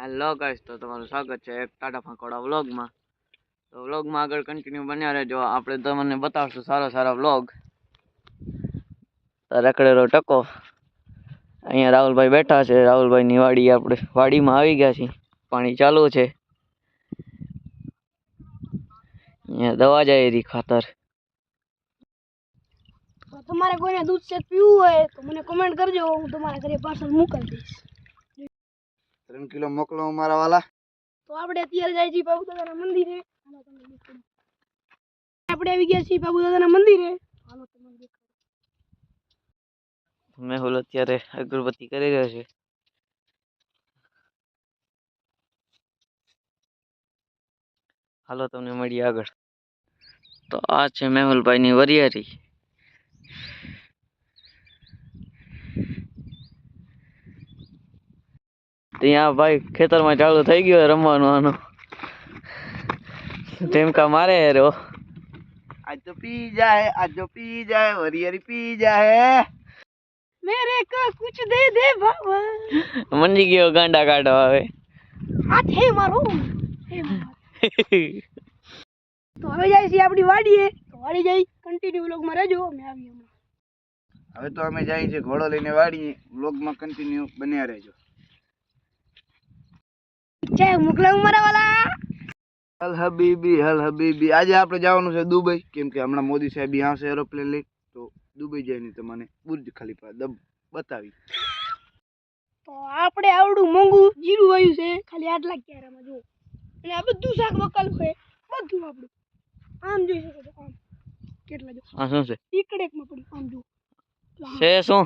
Hello guys તો તમારું સ્વાગત છે એક ટાટા ફાંકોડા વ્લોગમાં. તો વ્લોગમાં આગળ કન્ટિન્યુ બન્યા રહેજો. આપણે તમને બતાવશું સારા સારા વ્લોગ. રખડેલો ટકો. અહીંયા રાહુલભાઈ બેઠા છે. રાહુલભાઈની વાડી આપણે વાડીમાં આવી ગયા છીએ. પાણી ચાલુ છે. અહીંયા દવા જાય રહી ખાતર. તમારે કોઈને દૂધ શેક પીવું હોય તો મને કમેન્ટ કરજો. હું તમારા ઘરે પાર્સલ મોકલી દઈશ. ત્રણ કિલો મોકલો મારા વાલા. તો આપણે અત્યારે જાય છીએ બાબુ દાદાના મંદિરે. હાલો તમને દેખાડું. આપણે આવી ગયા છીએ બાબુ દાદાના મંદિરે. હાલો તમને દેખાડું. મેહુલ અત્યારે અગરબત્તી કરી રહ્યો છે હાલો તમને મળીએ આગળ. તો આ છે મેહુલભાઈની વરિયારી ત્યાં ભાઈ ખેતરમાં ચાલુ થઈ ગયો રમવાનું આનું. ટેમકા મારે રો આજ તો પી જાય આજ તો પી જાય વરિયરી પી જાય. મેરે કો કુછ દે દે બાબા. મંજી ગયો ગાંડા કાઢવા હવે. હાથ હે મારો. તો હવે જાય છીએ આપણી વાડીએ. તો વાડી જઈ કન્ટિન્યુ વ્લોગમાં રહેજો. અમે આવી હમણાં. હવે તો અમે જાય છીએ ઘોડો લઈને વાડીએ. વ્લોગમાં કન્ટિન્યુ બન્યા રહેજો. જય મોકલાવું મારા વાલા. હલ હબીબી હલ હબીબી. આજે આપણે જવાનું છે દુબઈ. કેમ કે હમણાં મોદી સાહેબ અહીં આવશે એરોપ્લેન લઈ. તો દુબઈ જઈને તમને બુર્જ ખલીફા દબ બતાવી તો આપણે આવડું મોંઘું જીરું વાયું છે ખાલી આટલા ક્યારામાં જો અને આ બધું શાક બકાલ છે બધું આપણું. આમ જોઈ શકો છો આમ. કેટલા જો આ શું છે? ઈકડેકમાં પડ્યું આમ જો છે શું?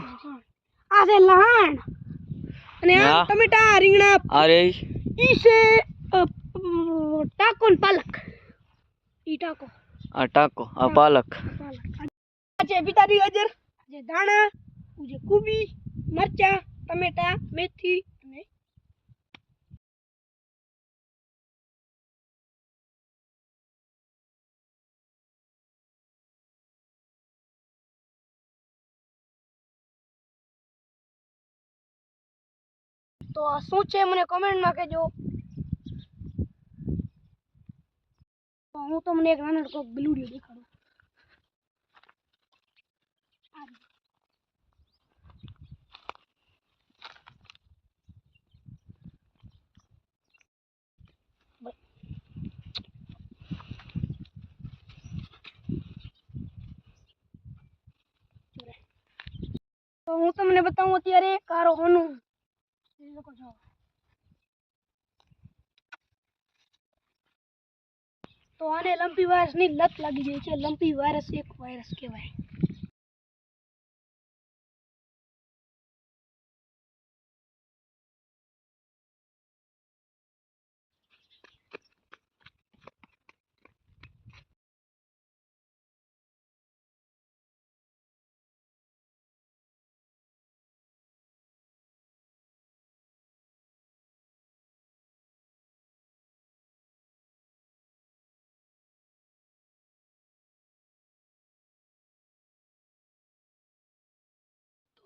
આ છે લહાણ. અને આ ટમેટા રીંગણા અરે. ઈ છે ટાકો ને પાલક. ઈ ટાકો. આ ટાકો આ પાલક. છે પિતાજી ગાજર આ ધાણા છે કુબી મરચા ટમેટા મેથી તો શું છે? મને કમેન્ટમાં કહેજો. હું તમને એક નાનકડો બલુડિયો દેખાડું. તો હું તમને બતાવું અત્યારે કારો હોનું. શકો છો તો આને લંપી વાયરસની લત લાગી જાય છે. લંપી વાયરસ એક વાયરસ કહેવાય.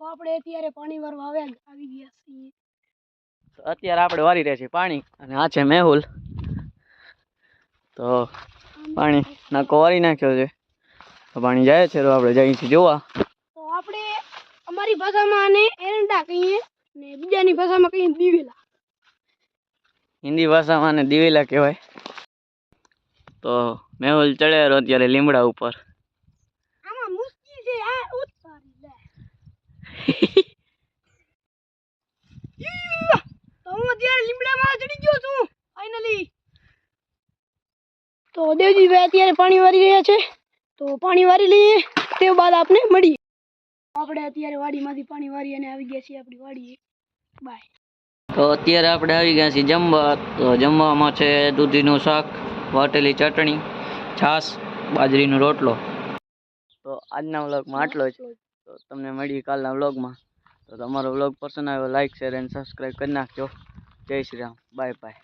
તો આપણે અત્યારે પાણી વરવા આવ્યા આવી ગયા છીએ. તો અત્યારે આપણે વારી રહ્યા છીએ પાણી અને આ છે મેહુલ. તો પાણી નાકો વારી નાખ્યો છે. તો પાણી જાય છે તો આપણે જઈએ છીએ જોવા. તો આપણે અમારી ભાષામાં આને એરંડા કહીએ ને બીજાની ભાષામાં કહીએ દિવેલા. હિન્દી ભાષામાં આને દિવેલા કહેવાય. તો મેહુલ ચડેલો અત્યારે લીમડા ઉપર આમાં મુશ્કેલ છે આ ઉતારી લે ઈયા! તો હું અત્યારે લીમડામાં ચડી ગયો છું ફાઇનલી તો દેવજીભાઈ અત્યારે પાણી વારી રહ્યા છે. તો પાણી વારી લઈએ તે બાદ આપને મળીએ. આપણે અત્યારે વાડીમાંથી પાણી વારી અને આવી ગયા છીએ આપણી વાડીએ. બાય તો અત્યારે આપણે આવી ગયા છીએ જમવા. તો જમવામાં છે દૂધીનું શાક વાટેલી ચટણી છાશ બાજરીનો રોટલો. તો આજના વ્લોગમાં આટલો જ. તો તમને મળીએ કાલના વ્લોગમાં. તો તમારો વ્લોગ પસંદ આવ્યો લાઈક શેર એન્ડ સબસ્ક્રાઈબ કરી નાખજો. જય શ્રી રામ. Bye bye